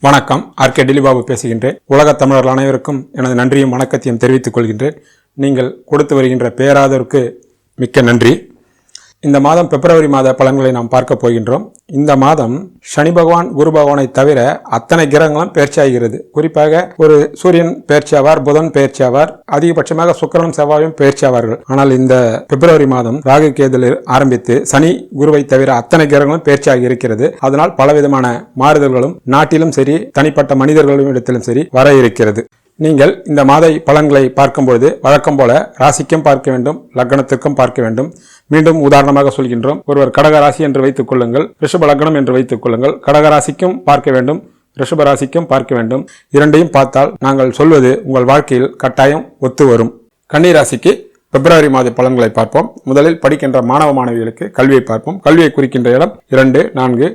வணக்கம். R K Dillibabu பேசுகின்றேன். உலகத் தமிழர்கள் அனைவருக்கும் எனது நன்றியும் வணக்கத்தையும் தெரிவித்துக் கொள்கின்றேன். நீங்கள் கொடுத்து வருகின்ற பேராதருக்கு மிக்க நன்றி. இந்த மாதம் பிப்ரவரி மாத பலன்களை நாம் பார்க்க போகின்றோம். இந்த மாதம் சனி பகவான் குரு பகவானை தவிர அத்தனை கிரகங்களும் பயிற்சியாகிறது குறிப்பாக ஒரு சூரியன் பயிற்சியாவார் புதன் பயிற்சியாவார் அதிகபட்சமாக சுக்கரனும் செவ்வாயும் பயிற்சியாவார்கள் ஆனால் இந்த பிப்ரவரி மாதம் ராகு கேதலில் ஆரம்பித்து சனி குருவை தவிர அத்தனை கிரகங்களும் பயிற்சியாகி இருக்கிறது. அதனால் பலவிதமான மாறுதல்களும் நாட்டிலும் சரி தனிப்பட்ட மனிதர்களும் இடத்திலும் சரி வர இருக்கிறது. நீங்கள் இந்த மாத பலன்களை பார்க்கும்பொழுது வழக்கம் போல ராசிக்கும் பார்க்க வேண்டும் லக்னத்திற்கும் பார்க்க வேண்டும். மீண்டும் உதாரணமாக சொல்கின்றோம் ஒருவர் கடக ராசி என்று வைத்துக் கொள்ளுங்கள் ரிஷப லக்னம் என்று வைத்துக் கொள்ளுங்கள். கடக ராசிக்கும் பார்க்க வேண்டும் ரிஷப ராசிக்கும் பார்க்க வேண்டும். இரண்டையும் பார்த்தால் நாங்கள் சொல்வது உங்கள் வாழ்க்கையில் கட்டாயம் ஒத்து வரும். கன்னி ராசிக்கு பிப்ரவரி மாத பலன்களை பார்ப்போம். முதலில் படிக்கின்ற மாணவ மாணவிகளுக்கு கல்வியை பார்ப்போம். கல்வியை குறிக்கின்ற இடம் இரண்டு நான்கு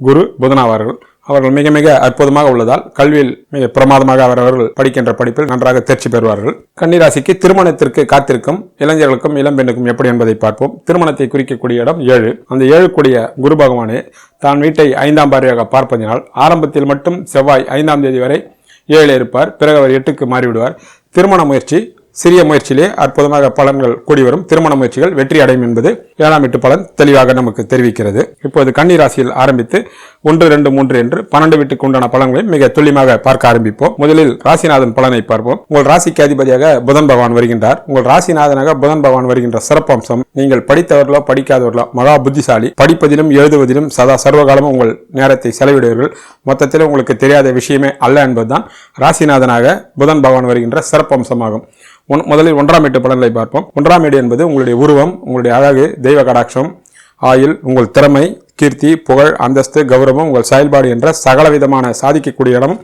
குரு புதனாவார்கள். அவர்கள் மிக மிக அற்புதமாக உள்ளதால் கல்வியில் மிக பிரமாதமாக அவரவர்கள் படிக்கின்ற படிப்பில் நன்றாக தேர்ச்சி பெறுவார்கள். கன்னிராசிக்கு திருமணத்திற்கு காத்திருக்கும் இளைஞர்களுக்கும் இளம்பெண்ணுக்கும் எப்படி என்பதை பார்ப்போம். திருமணத்தை குறிக்கக்கூடிய இடம் ஏழு. அந்த ஏழு கூடிய குரு பகவானே தான் வீட்டை ஐந்தாம் பார்வையாக பார்ப்பதினால் ஆரம்பத்தில் மட்டும் செவ்வாய் ஐந்தாம் தேதி வரை ஏழு இருப்பார். பிறகு அவர் எட்டுக்கு மாறிவிடுவார். திருமண முயற்சி சிறிய முயற்சியிலே அற்புதமாக பலன்கள் கூடி வரும். திருமண முயற்சிகள் வெற்றி அடையும் என்பது ஏழாம் எட்டு பலன் தெளிவாக நமக்கு தெரிவிக்கிறது. இப்போது கன்னிராசியில் ஆரம்பித்து ஒன்று ரெண்டு மூன்று என்று பன்னெண்டு வீட்டுக்கு உண்டான பலன்களை மிக துல்லியமாக பார்க்க ஆரம்பிப்போம். முதலில் ராசிநாதன் பலனை பார்ப்போம். உங்கள் ராசிக்கு அதிபதியாக புதன் பகவான் வருகின்றார். உங்கள் ராசிநாதனாக புதன் பகவான் வருகின்ற சிறப்பம்சம் நீங்கள் படித்தவர்களோ படிக்காதவர்களோ மகா புத்திசாலி படிப்பதிலும் எழுதுவதிலும் சதா சர்வகாலமும் உங்கள் நேரத்தை செலவிடுவீர்கள். மொத்தத்தில் உங்களுக்கு தெரியாத விஷயமே அல்ல என்பதுதான் ராசிநாதனாக புதன் பகவான் வருகின்ற சிறப்பம்சமாகும். ஒன் முதலில் ஒன்றாம் வீட்டு பலன்களை பார்ப்போம். ஒன்றாம் வீடு என்பது உங்களுடைய உருவம் உங்களுடைய அழகு தெய்வ கடாட்சம் ஆயுள் உங்கள் திறமை கீர்த்தி புகழ் அந்தஸ்து கௌரவம் உங்கள் செயல்பாடு என்ற சகல விதமான சாதிக்கக்கூடிய இடம்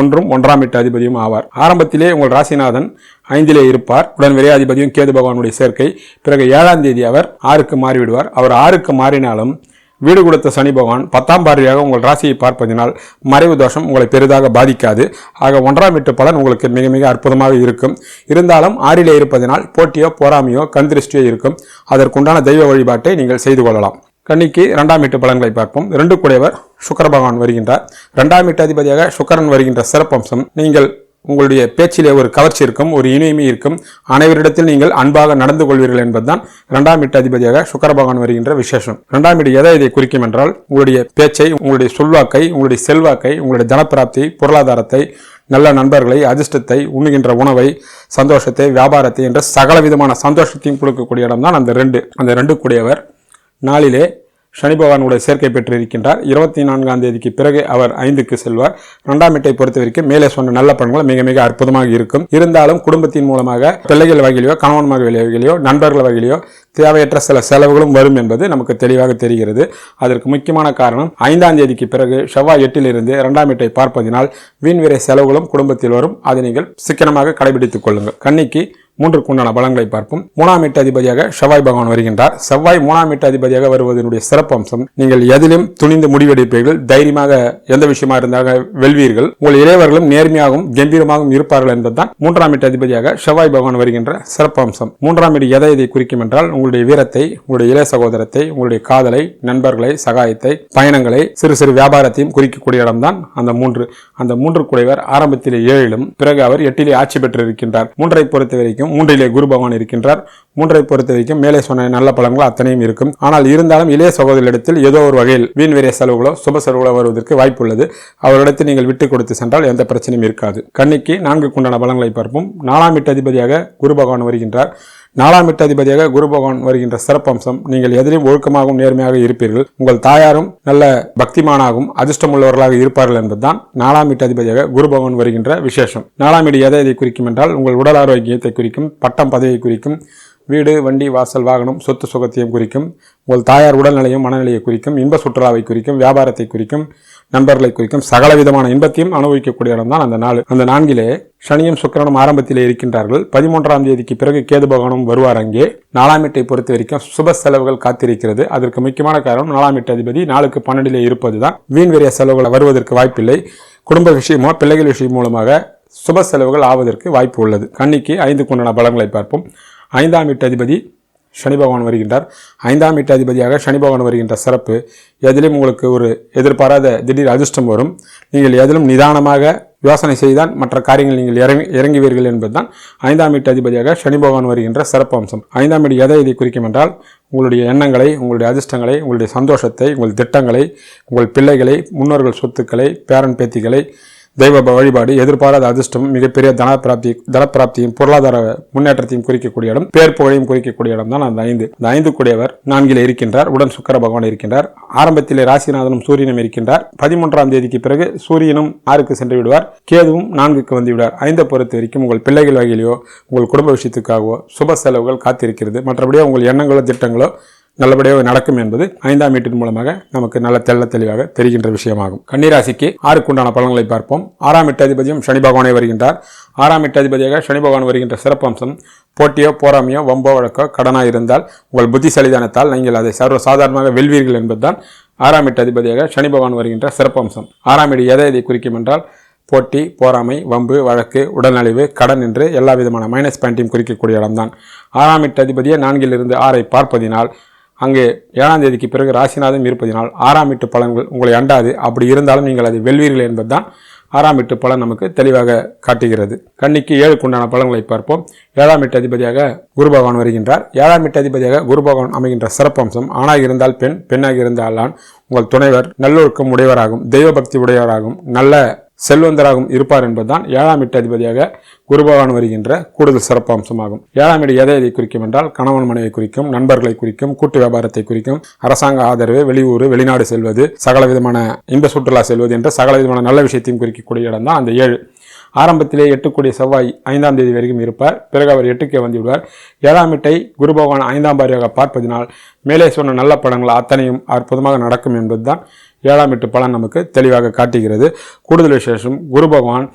ஒன்றும் ஒன்றாம் வீட்டு அதிபதியும் ஆவார். ஆரம்பத்திலே உங்கள் ராசிநாதன் ஐந்திலே இருப்பார். உடன் விரையாதிபதியும் கேது பகவானுடைய சேர்க்கை. பிறகு ஏழாம் தேதி அவர் ஆறுக்கு மாறிவிடுவார். அவர் ஆறுக்கு மாறினாலும் வீடு கொடுத்த சனி பகவான் பத்தாம் பார்வையாக உங்கள் ராசியை பார்ப்பதினால் மறைவு தோஷம் உங்களை பெரிதாக பாதிக்காது. ஆக ஒன்றாம் வீட்டு பலன் உங்களுக்கு மிக மிக அற்புதமாக இருக்கும். இருந்தாலும் ஆறிலே இருப்பதனால் போட்டியோ பொறாமையோ கந்திருஷ்டியோ இருக்கும். அதற்குண்டான தெய்வ வழிபாட்டை நீங்கள் செய்து கொள்ளலாம். கன்னிக்கு இரண்டாம் வீட்டு பலன்களை பார்ப்போம். இரண்டு கூடையவர் சுக்கர பகவான் வருகின்றார். இரண்டாம் வீட்டு அதிபதியாக சுக்கரன் வருகின்ற சிறப்பம்சம் நீங்கள் உங்களுடைய பேச்சிலே ஒரு கவர்ச்சி இருக்கும் ஒரு இனிமை இருக்கும். அனைவரிடத்தில் நீங்கள் அன்பாக நடந்து கொள்வீர்கள் என்பதுதான் இரண்டாம் வீட்டு அதிபதியாக சுக்கர பகவான் வருகின்ற விசேஷம். இரண்டாம் வீடு எதை இதை குறிக்கும் என்றால் உங்களுடைய பேச்சை உங்களுடைய சொல்வாக்கை உங்களுடைய செல்வாக்கை உங்களுடைய தனப்பிராப்தி பொருளாதாரத்தை நல்ல நண்பர்களை அதிர்ஷ்டத்தை உண்ணுகின்ற உணவை சந்தோஷத்தை வியாபாரத்தை என்ற சகல விதமான சந்தோஷத்தையும் கொடுக்கக்கூடிய இடம் தான் அந்த ரெண்டு. அந்த ரெண்டு கூடியவர் நாளிலே சனி பகவானுடைய சேர்க்கை பெற்றிருக்கின்றார். இருபத்தி நான்காம் தேதிக்கு பிறகு அவர் ஐந்துக்கு செல்வார். இரண்டாம் வீட்டை பொறுத்த வரைக்கும் மேலே சொன்ன நல்ல பண்புகள் மிக மிக அற்புதமாக இருக்கும். இருந்தாலும் குடும்பத்தின் மூலமாக பிள்ளைகள் வகையிலையோ கணவன் மகள் வகையிலையோ நண்பர்கள் வகையிலையோ தேவையற்ற சில செலவுகளும் வரும் என்பது நமக்கு தெளிவாக தெரிகிறது. அதற்கு முக்கியமான காரணம் ஐந்தாம் தேதிக்கு பிறகு செவ்வாய் எட்டிலிருந்து இரண்டாம் வீட்டை பார்ப்பதினால் வீண் விரை செலவுகளும் குடும்பத்தில் வரும். அதை நீங்கள் சிக்கனமாக கடைபிடித்துக் கொள்ளுங்கள். கன்னிக்கு மூன்றுக்கு உண்டான பலன்களை பார்ப்போம். மூணாம் எட்டு அதிபதியாக செவ்வாய் பகவான் வருகின்றார். செவ்வாய் மூணாம் வீட்டு அதிபதியாக வருவதனுடைய சிறப்பம்சம் நீங்கள் எதிலும் துணிந்து முடிவெடுப்பீர்கள் தைரியமாக எந்த விஷயமா இருந்தாக வெல்வீர்கள் உங்கள் இளையவர்களும் நேர்மையாகவும் கம்பீரமாகவும் இருப்பார்கள் என்பதுதான் மூன்றாம் வீட்டு அதிபதியாக செவ்வாய் பகவான் வருகின்ற சிறப்பம்சம். மூன்றாம் வீடு எதை இதை குறிக்கும் என்றால் உங்களுடைய வீரத்தை உங்களுடைய இளைய சகோதரத்தை உங்களுடைய காதலை நண்பர்களை சகாயத்தை பயணங்களை சிறு சிறு வியாபாரத்தையும் குறிக்கக்கூடிய இடம்தான் அந்த மூன்று. அந்த மூன்று குடைவர் ஆரம்பத்திலே ஏழிலும் பிறகு அவர் எட்டிலே ஆட்சி பெற்றிருக்கின்றார். மூன்றை பொறுத்த வரைக்கும் மூன்றிலே குரு பகவான் இருக்கின்றார். மூன்றை பொறுத்த வரைக்கும் மேலே சொன்ன நல்ல பலன்கள் அத்தனையும் இருக்கும். ஆனால் இருந்தாலும் இளைய சகோதரிடத்தில் ஏதோ ஒரு வகையில் வீண் விரை செலவுகளோ சுப செலவுகளோ வருவதற்கு வாய்ப்புள்ளது. அவரிடத்தில் நீங்கள் விட்டு கொடுத்து சென்றால் எந்த பிரச்சனையும் இருக்காது. கண்ணிக்கு நான்கு குண்டான பலன்களை பார்ப்போம். நாலாம் வீட்டு அதிபதியாக குரு பகவான் வருகின்றார். நாலாம் எட்டு அதிபதியாக குரு பகவான் வருகின்ற சிறப்பம்சம் நீங்கள் எதிரையும் ஒழுக்கமாகவும் நேர்மையாக இருப்பீர்கள். உங்கள் தாயாரும் நல்ல பக்திமானாகவும் அதிர்ஷ்டம் உள்ளவர்களாக இருப்பார்கள் என்பதுதான் நாலாம் எட்டு அதிபதியாக குரு பகவான் வருகின்ற விசேஷம். நாலாம் வீடு எதை எதை குறிக்கும் என்றால் உங்கள் உடல் ஆரோக்கியத்தை குறிக்கும் பட்டம் பதவியை குறிக்கும் வீடு வண்டி வாசல் வாகனம் சொத்து சுகத்தையும் குறிக்கும் உங்கள் தாயார் உடல்நிலையும் மனநிலையை குறிக்கும் இன்ப சுற்றுலாவை குறிக்கும் வியாபாரத்தை குறிக்கும் நண்பர்களை குறிக்கும் சகல விதமான இன்பத்தையும் அனுபவிக்கக்கூடிய இடம் தான் அந்த நாள். அந்த நான்கிலே சனியும் சுக்கிரனும் ஆரம்பத்திலே இருக்கின்றார்கள். பதிமூன்றாம் தேதிக்கு பிறகு கேது பகவானும் வருவார் அங்கே. நாலாம் வீட்டை பொறுத்த வரைக்கும் சுப செலவுகள் காத்திருக்கிறது. அதற்கு முக்கியமான காரணம் நாலாம் வீட்டு அதிபதி நாளுக்கு பன்னெண்டிலே இருப்பதுதான். வீண் விரைய செலவுகள் வருவதற்கு வாய்ப்பில்லை. குடும்ப விஷயமோ பிள்ளைகள் விஷயம் மூலமாக சுப செலவுகள் ஆவதற்கு வாய்ப்பு உள்ளது. கண்ணிக்கு ஐந்து கொண்டான பலங்களை பார்ப்போம். ஐந்தாம் வீட்டு அதிபதி சனி பகவான் வருகின்றார். ஐந்தாம் வீட்டாதிபதியாக சனி பகவான் வருகின்ற சிறப்பு எதிலும் உங்களுக்கு ஒரு எதிர்பாராத திடீர் அதிர்ஷ்டம் வரும். நீங்கள் எதிலும் நிதானமாக யோசனை செய்தால் மற்ற காரியங்கள் நீங்கள் இறங்கி இறங்குவீர்கள் என்பதுதான் ஐந்தாம் வீட்டு அதிபதியாக சனி பகவான் வருகின்ற சிறப்பு அம்சம். ஐந்தாம் வீடு எதை இதை குறிக்கும் என்றால் உங்களுடைய எண்ணங்களை உங்களுடைய அதிர்ஷ்டங்களை உங்களுடைய சந்தோஷத்தை உங்கள் திட்டங்களை உங்கள் பிள்ளைகளை முன்னோர்கள் சொத்துக்களை பேரன் பேத்திகளை தெய்வ வழிபாடு எதிர்பாராத அதிர்ஷ்டம் மிகப்பெரிய தனப்பிராப்தி தனப்பிராப்தியும் பொருளாதார முன்னேற்றத்தையும் குறிக்கக்கூடிய இடம் பேர் புகழையும் குறிக்கக்கூடிய இடம் தான் அந்த ஐந்து. இந்த ஐந்து கூடியவர் நான்கில் இருக்கின்றார் உடன் சுக்கர பகவான் இருக்கின்றார். ஆரம்பத்திலே ராசிநாதனும் சூரியனும் இருக்கின்றார். பதிமூன்றாம் தேதிக்கு பிறகு சூரியனும் ஆறுக்கு சென்று விடுவார் கேதுவும் நான்குக்கு வந்து விடுவார். ஐந்தை பொறுத்த வரைக்கும் உங்கள் பிள்ளைகள் வகையிலையோ உங்கள் குடும்ப விஷயத்துக்காகவோ சுப செலவுகள் காத்திருக்கிறது. மற்றபடியே உங்கள் எண்ணங்களோ திட்டங்களோ நல்லபடியாக நடக்கும் என்பது ஐந்தாம் வீட்டின் மூலமாக நமக்கு நல்ல தெள்ள தெளிவாக தெரிகின்ற விஷயமாகும். கன்னிராசிக்கு ஆறுக்குண்டான பலன்களை பார்ப்போம். ஆறாம் எட்டாதிபதியும் சனி பகவானே வருகின்றார். ஆறாம் எட்டாதிபதியாக சனி பகவான் வருகின்ற சிறப்பம்சம் போட்டியோ போராமையோ வம்போ வழக்கோ கடனாக இருந்தால் உங்கள் புத்திசாலிதானத்தால் நீங்கள் அதை சர்வ சாதாரணமாக வெல்வீர்கள் என்பதுதான் ஆறாம் எட்டு அதிபதியாக சனி பகவான் வருகின்ற சிறப்பம்சம். ஆறாம் வீடு எதை இதை குறிக்கும் என்றால் போட்டி போராமை வம்பு வழக்கு உடல்நலிவு கடன் என்று எல்லா விதமான மைனஸ் பாயிண்ட்டையும் குறிக்கக்கூடிய இடம்தான். ஆறாம் எட்டு அதிபதியை நான்கிலிருந்து ஆறை பார்ப்பதினால் அங்கே ஏழாம் தேதிக்கு பிறகு ராசிநாதம் இருப்பதினால் ஆறாம் வீட்டு பலன்கள் உங்களை அண்டாது. அப்படி இருந்தாலும் நீங்கள் அதை வெல்வீர்கள் என்பதுதான் ஆறாம் வீட்டு பலன் நமக்கு தெளிவாக காட்டுகிறது. கன்னிக்கு ஏழுக்குண்டான பலன்களை பார்ப்போம். ஏழாம் வீட்டு அதிபதியாக குரு பகவான் வருகின்றார். ஏழாம் வீட்டு அதிபதியாக குரு பகவான் அமைகின்ற சிறப்பம்சம் ஆணாக இருந்தால் பெண் பெண்ணாக இருந்தால் ஆண். உங்கள் துணைவர் நல்லொழுக்கம் உடையவராகும் தெய்வ பக்தி உடையவராகும் நல்ல செல்வந்தராகவும் இருப்பார் என்பதுதான் ஏழாம் எட்டு அதிபதியாக குருபகவான் வருகின்ற கூடுதல் சிறப்பு அம்சமாகும். ஏழாம் எடு எதை எதை குறிக்கும் என்றால் கணவன் மனைவி குறிக்கும் நண்பர்களை குறிக்கும் கூட்டு வியாபாரத்தை குறிக்கும் அரசாங்க ஆதரவு வெளியூர் வெளிநாடு செல்வது சகல விதமான இன்ப சுற்றுலா செல்வது என்ற சகல விதமான நல்ல விஷயத்தையும் குறிக்கக்கூடிய இடம் தான் அந்த ஏழு. ஆரம்பத்திலே எட்டுக்கூடிய செவ்வாய் ஐந்தாம் தேதி வரைக்கும் இருப்பார். பிறகு அவர் எட்டுக்கே வந்து விடுவார் ஏழாம் வீட்டை குரு பகவான் ஐந்தாம் பாரியாக பார்ப்பதினால் மேலே சொன்ன நல்ல படங்கள் அத்தனையும் அற்புதமாக நடக்கும் என்பதுதான் ஏழாம் எட்டு பலன் நமக்கு தெளிவாக காட்டுகிறது. கூடுதல் விசேஷம் குரு பகவான்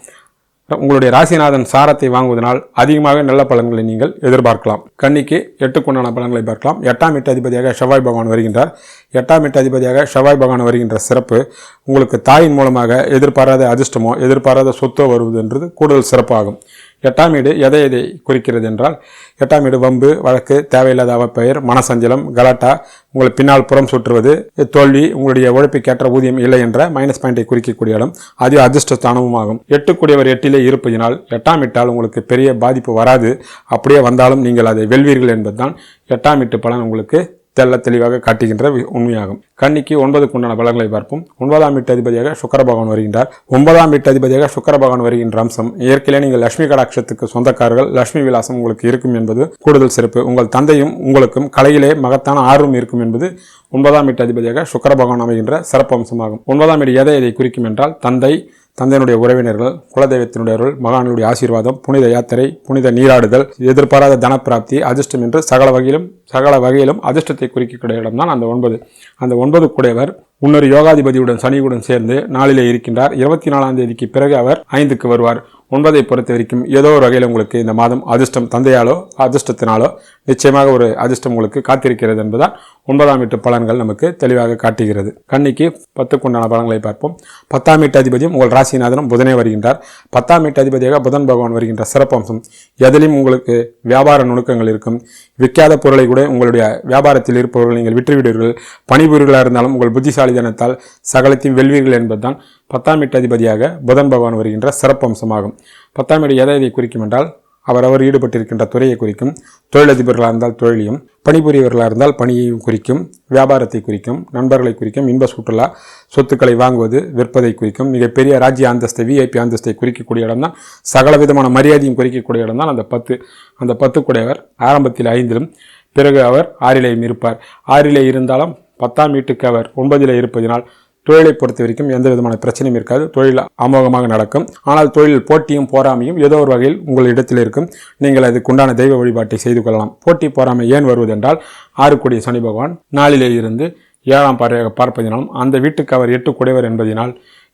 உங்களுடைய ராசிநாதன் சாரத்தை வாங்குவதனால் அதிகமாக நல்ல பலன்களை நீங்கள் எதிர்பார்க்கலாம். கன்னிக்கு எட்டுக்குண்டான பலன்களை பார்க்கலாம். எட்டாம் எட்டு அதிபதியாக செவ்வாய் பகவான் வருகின்றார். எட்டாம் எட்டு அதிபதியாக செவ்வாய் பகவான் வருகின்ற சிறப்பு உங்களுக்கு தாயின் மூலமாக எதிர்பாராத அதிர்ஷ்டமோ எதிர்பாராத சொத்தோ வருவது என்றது கூடுதல் சிறப்பாகும். எட்டாம் வீடு எதை எதை குறிக்கிறது என்றால் எட்டாம் வீடு வம்பு வழக்கு தேவையில்லாத அவப்பெயர் மனசஞ்சலம் கலாட்டா உங்களை பின்னால் புறம் சுற்றுவது தோல்வி உங்களுடைய உழைப்புக்கேற்ற ஊதியம் இல்லை என்ற மைனஸ் பாயிண்டை குறிக்கக்கூடிய இடம் அது அதிர்ஷ்டஸ்தானமும் ஆகும் எட்டுக்குடியவர் எட்டிலே இருப்பதினால் எட்டாம் இட்டால் உங்களுக்கு பெரிய பாதிப்பு வராது. அப்படியே வந்தாலும் நீங்கள் அதை வெல்வீர்கள் என்பதுதான் எட்டாம் இட்டு பலன் உங்களுக்கு தெல்ல தெளிவாக காட்டுகின்ற உண்மையாகும். கன்னிக்கு ஒன்பதுக்கு உண்டான பலன்களை பார்ப்போம். ஒன்பதாம் வீட்டு அதிபதியாக சுக்கர பகவான் வருகின்றார். ஒன்பதாம் வீட்டு அதிபதியாக சுக்கர பகவான் வருகின்ற அம்சம் இயற்கையிலே நீங்கள் லட்சுமி கடாட்சத்துக்கு சொந்தக்காரர்கள் லட்சுமி விலாசம் உங்களுக்கு இருக்கும் என்பது கூடுதல் சிறப்பு. உங்கள் தந்தையும் உங்களுக்கும் கலையிலே மகத்தான ஆர்வம் இருக்கும் என்பது ஒன்பதாம் வீட்டு அதிபதியாக சுக்கர பகவான் அமைகின்ற சிறப்பு அம்சமாகும். ஒன்பதாம் வீடு எதை எதை குறிக்கும் என்றால் தந்தை தந்தையினுடைய உறவினர்கள் குலதெய்வத்தினுடையவர்கள் மகானுடைய ஆசீர்வாதம் புனித யாத்திரை புனித நீராடுதல் எதிர்பாராத தனப்பிராப்தி அதிர்ஷ்டம் என்று சகல வகையிலும் சகல வகையிலும் அதிர்ஷ்டத்தை குறிக்கக்கூடிய இடம்தான் அந்த ஒன்பது. அந்த ஒன்பது கூடையவர் முன்னொரு யோகாதிபதியுடன் சனியுடன் சேர்ந்து நாளிலே இருக்கின்றார். இருபத்தி நாலாம் தேதிக்கு பிறகு அவர் ஐந்துக்கு வருவார். ஒன்பதை பொறுத்த வரைக்கும் ஏதோ ஒரு வகையில் உங்களுக்கு இந்த மாதம் அதிர்ஷ்டம் தந்தையாலோ அதிர்ஷ்டத்தினாலோ நிச்சயமாக ஒரு அதிர்ஷ்டம் உங்களுக்கு காத்திருக்கிறது என்பதால் ஒன்பதாம் வீட்டு பலன்கள் நமக்கு தெளிவாக காட்டுகிறது. கண்ணிக்கு பத்துக்குண்டான பலன்களை பார்ப்போம். பத்தாம் வீட்டு அதிபதியும் உங்கள் ராசிநாதனும் புதனே வருகின்றார். பத்தாம் வீட்டு அதிபதியாக புதன் பகவான் வருகின்ற சிறப்பம்சம் எதிலும் உங்களுக்கு வியாபார நுணுக்கங்கள் இருக்கும். விற்காத பொருளை கூட உங்களுடைய வியாபாரத்தில் இருப்பவர்கள் நீங்கள் விற்றுவிடுவீர்கள். பணிபுரிகளாக இருந்தாலும் உங்கள் புத்திசாலிதனத்தால் சகலத்தையும் வெல்வீர்கள் என்பதுதான் பத்தாம் வீட்டு அதிபதியாக புதன் பகவான் வருகின்ற சிறப்பம்சமாகும். பத்தாம் வீடு எதை எதை குறிக்கும் என்றால் அவரவர் ஈடுபட்டிருக்கின்ற துறையை குறிக்கும் தொழிலதிபர்களாக இருந்தால் தொழிலையும் பணிபுரியவர்களாக இருந்தால் பணியையும் குறிக்கும் வியாபாரத்தை குறிக்கும் நண்பர்களை குறிக்கும் இன்ப சுற்றுலா சொத்துக்களை வாங்குவது விற்பதை குறிக்கும் மிகப்பெரிய ராஜ்ய அந்தஸ்தை விஐபி அந்தஸ்தை குறிக்கக்கூடிய இடம் தான் சகல விதமான மரியாதையும் குறிக்கக்கூடிய இடம் தான் அந்த பத்து அந்த பத்துக்குடையவர். ஆரம்பத்தில் ஐந்திலும் பிறகு அவர் ஆறிலேயும் இருப்பார். ஆறிலே இருந்தாலும் பத்தாம் வீட்டுக்கு அவர் ஒன்பதிலே இருப்பதினால் தொழிலை பொறுத்த வரைக்கும் எந்த விதமான பிரச்சனையும் இருக்காது. தொழில் அமோகமாக நடக்கும். ஆனால் தொழில் போட்டியும் போராமையும் ஏதோ ஒரு வகையில் உங்கள் இடத்தில் இருக்கும். நீங்கள் அதுக்குண்டான தெய்வ வழிபாட்டை செய்து கொள்ளலாம். போட்டி போராமை ஏன் வருவதென்றால் ஆறுக்குடிய சனி பகவான் நாளிலே இருந்து ஏழாம் பார்வையாக பார்ப்பதினாலும் அந்த வீட்டுக்கு அவர் எட்டு குடைவர் என்பதினால்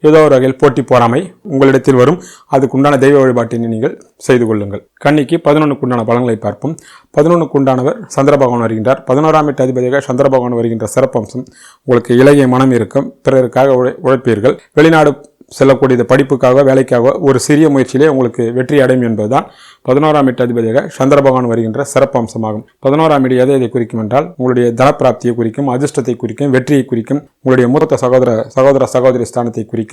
ஏதோ ஒரு வகையில் போட்டி போராமை உங்களிடத்தில் வரும். அதுக்குண்டான தெய்வ வழிபாட்டினை நீங்கள் செய்து கொள்ளுங்கள். கன்னிக்கு பதினொன்றுக்குண்டான பலன்களை பார்ப்போம். பதினொன்றுக்குண்டானவர் சந்திர பகவான் வருகின்றார். பதினோராம் எட்டு அதிபதியாக சந்திர பகவான் வருகின்ற சிறப்பம்சம் உங்களுக்கு இளைய மனம் இருக்கும் பிறருக்காக உழை உழைப்பீர்கள். வெளிநாடு செல்லக்கூடியது படிப்புக்காக வேலைக்காக ஒரு சிறிய முயற்சியிலே உங்களுக்கு வெற்றி அடையும் என்பதுதான் பதினோராம் எட்டு அதிபதியாக சந்திர பகவான் வருகின்ற சிறப்பம்சமாகும். பதினோராம் இடி எதை இதை குறிக்கும் என்றால் உங்களுடைய தனப்பிராப்தியை குறிக்கும் அதிர்ஷ்டத்தை குறிக்கும் வெற்றியை குறிக்கும் உங்களுடைய மூத்த சகோதர சகோதர சகோதரி ஸ்தானத்தை குறிக்கும்.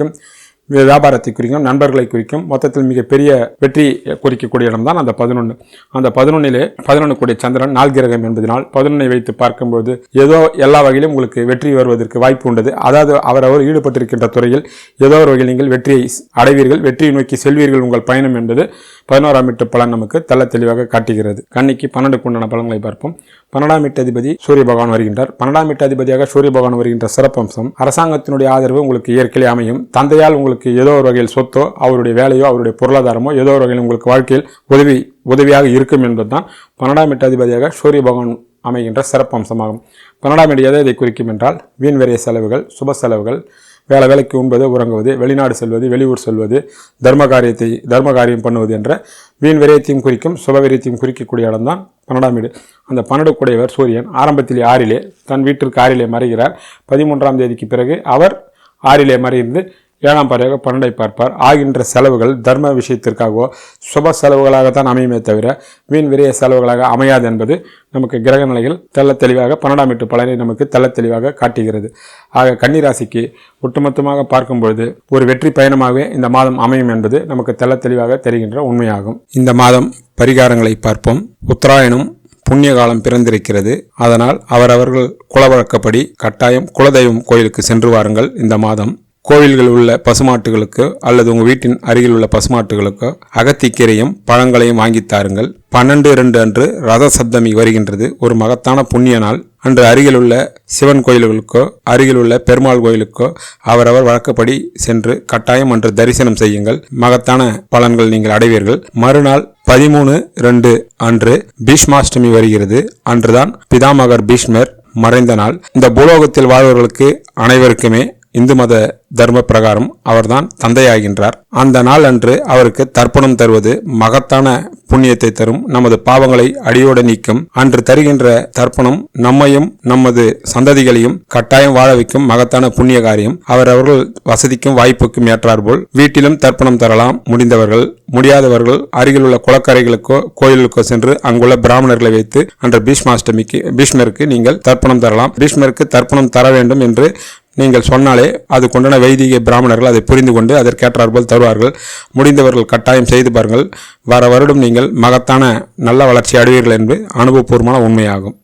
வியாபாரத்தை குறிக்கும் நண்பர்களை குறிக்கும் மொத்தத்தில் மிகப்பெரிய வெற்றி குறிக்கக்கூடிய இடம்தான் அந்த பதினொன்று அந்த பதினொன்னிலே பதினொன்று கூடிய சந்திரன் நாள் கிரகம் என்பதனால் பதினொன்னை வைத்து பார்க்கும்போது ஏதோ எல்லா வகையிலும் உங்களுக்கு வெற்றி வருவதற்கு வாய்ப்பு உண்டது. அதாவது அவரவர் ஈடுபட்டிருக்கின்ற துறையில் ஏதோ ஒரு வகையில் நீங்கள் வெற்றியை அடைவீர்கள் வெற்றியை நோக்கி செல்வீர்கள் உங்கள் பயணம் என்பது பதினோராம் வீட்டு பலன் நமக்கு தள்ள தெளிவாக காட்டுகிறது. கண்ணிக்கு பன்னெண்டுக்கு உண்டான பலன்களை பார்ப்போம். பன்னெண்டாம் வீட்டதிபதி அதிபதி சூரிய பகவான் வருகின்றார். பன்னெண்டாம் எட்டு அதிபதியாக சூரிய பகவான் வருகின்ற சிறப்பம்சம் அரசாங்கத்தினுடைய ஆதரவு உங்களுக்கு இயற்கையிலே அமையும். தந்தையால் உங்களுக்கு ஏதோ ஒரு வகையில் சொத்தோ அவருடைய வேலையோ அவருடைய பொருளாதாரமோ ஏதோ ஒரு வகையில் உங்களுக்கு வாழ்க்கையில் உதவி உதவியாக இருக்கும் என்பதுதான் பன்னெண்டாம் வீட்டு அதிபதியாக சூரிய பகவான் அமைகின்ற சிறப்பம்சமாகும். பன்னெண்டாம் எட்டு எதை இதை குறிக்கும் என்றால் வீண் விரைய செலவுகள் சுப செலவுகள் வேலை வேலைக்கு உண்பது உறங்குவது வெளிநாடு செல்வது வெளியூர் செல்வது தர்ம காரியத்தை தர்ம காரியம் பண்ணுவது என்ற வீண் விரயத்தையும் குறிக்கும் சுப விரயத்தையும் குறிக்கக்கூடிய இடம்தான் பன்னெண்டாம் வீடு. அந்த பன்னெண்டு கூடையவர் சூரியன் ஆரம்பத்தில் ஆறிலே தன் வீட்டிற்கு ஆறிலே மறைகிறார். பதிமூன்றாம் தேதிக்கு பிறகு அவர் ஆறிலே மறைந்து ஏழாம் பாறையாக பன்னெண்டை பார்ப்பார். ஆகின்ற செலவுகள் தர்ம விஷயத்திற்காகவோ சுப செலவுகளாகத்தான் அமையுமே தவிர வீண் விரைய செலவுகளாக அமையாது என்பது நமக்கு கிரக நிலைகள் தெள்ள தெளிவாக பன்னெண்டாம் எட்டு பலனை நமக்கு தள்ள தெளிவாக காட்டுகிறது. ஆக கன்னிராசிக்கு ஒட்டுமொத்தமாக பார்க்கும் பொழுது ஒரு வெற்றி பயணமாகவே இந்த மாதம் அமையும் என்பது நமக்கு தெள்ள தெளிவாக தெரிகின்ற உண்மையாகும். இந்த மாதம் பரிகாரங்களை பார்ப்போம். உத்தராயணம் புண்ணிய காலம் பிறந்திருக்கிறது. அதனால் அவரவர்கள் குலவழக்கப்படி கட்டாயம் குலதெய்வம் கோயிலுக்கு சென்று வாருங்கள். இந்த மாதம் கோவில்கள் உள்ள பசுமாட்டுகளுக்கு அல்லது உங்கள் வீட்டின் அருகில் உள்ள பசுமாட்டுகளுக்கோ அகத்திக்கீரையும் பழங்களையும் வாங்கி தாருங்கள். பன்னெண்டு இரண்டு அன்று ரத சப்தமி வருகின்றது. ஒரு மகத்தான புண்ணிய நாள். அன்று அருகில் உள்ள சிவன் கோயில்களுக்கோ அருகில் உள்ள பெருமாள் கோயிலுக்கோ அவரவர் வழக்கப்படி சென்று கட்டாயம் அன்று தரிசனம் செய்யுங்கள். மகத்தான பலன்கள் நீங்கள் அடைவீர்கள். மறுநாள் பதிமூணு ரெண்டு அன்று பீஷ்மாஷ்டமி வருகிறது. அன்றுதான் பிதாமகர் பீஷ்மர் மறைந்த நாள். இந்த பூலோகத்தில் வாழ்வர்களுக்கு அனைவருக்குமே இந்து மத தர்ம பிரகாரம் அவர்தான் தந்தையாகின்றார். அந்த நாள் அன்று அவருக்கு தர்ப்பணம் தருவது மகத்தான புண்ணியத்தை தரும். நமது பாவங்களை அடியோடு நீக்கும். அன்று தருகின்ற தர்ப்பணம் நம்மையும் நமது சந்ததிகளையும் கட்டாயம் வாழ வைக்கும் மகத்தான புண்ணிய காரியம். அவரவர்கள் வசதிக்கும் வாய்ப்புக்கும் ஏற்றாற்போல் வீட்டிலும் தர்ப்பணம் தரலாம். முடிந்தவர்கள் முடியாதவர்கள் அருகில் உள்ள குளக்கரைகளுக்கோ கோயிலுக்கோ சென்று அங்குள்ள பிராமணர்களை வைத்து அன்று பீஷ்மாஷ்டமிக்கு பீஷ்மருக்கு நீங்கள் தர்ப்பணம் தரலாம். பீஷ்மருக்கு தர்ப்பணம் தர வேண்டும் என்று நீங்கள் சொன்னாலே அது கொண்டான வைதிக பிராமணர்கள் அதை புரிந்து கொண்டு அதற்கேற்றாற்போல் தருவார்கள் முடிந்தவர்கள் கட்டாயம் செய்து பாருங்கள். வர வருடம் நீங்கள் மகத்தான நல்ல வளர்ச்சி அடைவீர்கள் என்பது அனுபவபூர்வமான உண்மையாகும்.